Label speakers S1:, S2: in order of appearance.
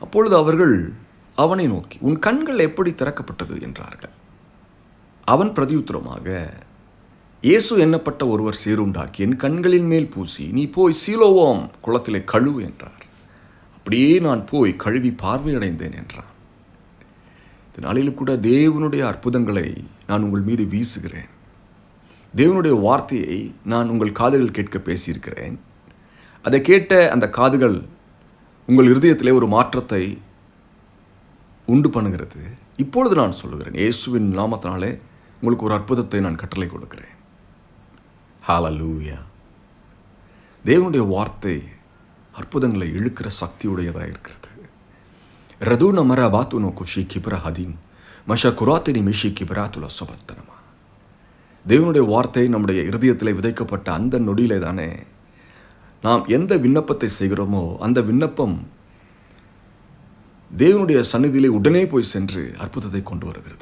S1: அப்பொழுது அவர்கள் அவனை நோக்கி உன் கண்கள் எப்படி திறக்கப்பட்டது? என்றார்கள். அவன் பிரதியுத்தரமாக இயேசு எண்ணப்பட்ட ஒருவர் சீருண்டாக்கி என் கண்களின் மேல் பூசி நீ போய் சீலோவோம் குளத்திலே கழுவு என்றார். அப்படியே நான் போய் கழுவி பார்வையடைந்தேன் என்றான். இந்த நாளிலும் கூட தேவனுடைய அற்புதங்களை நான் உங்கள் மீது வீசுகிறேன். தேவனுடைய வார்த்தையை நான் உங்கள் காதுகள் கேட்க பேசியிருக்கிறேன். அதை கேட்ட அந்த காதுகள் உங்கள் இருதயத்திலே ஒரு மாற்றத்தை உண்டு பண்ணுகிறது. இப்பொழுது நான் சொல்லுகிறேன் இயேசுவின் நாமத்தினாலே உங்களுக்கு ஒரு அற்புதத்தை நான் கட்டளை கொடுக்கிறேன். ஹாலலூயா தேவனுடைய வார்த்தை அற்புதங்களை இழுக்கிற சக்தியுடையதாக இருக்கிறது. ரதூன மர பாத்துனோ குஷி கிபர ஹதீன் மஷ குராத்தினி மிஷி துல சபத்தனமா தேவனுடைய வார்த்தை நம்முடைய இருதயத்தில் விதைக்கப்பட்ட அந்த நொடியிலே தானே நாம் எந்த விண்ணப்பத்தை செய்கிறோமோ அந்த விண்ணப்பம் தேவனுடைய சந்நிதியிலே உடனே போய் சென்று அற்புதத்தை கொண்டு வருகிறது.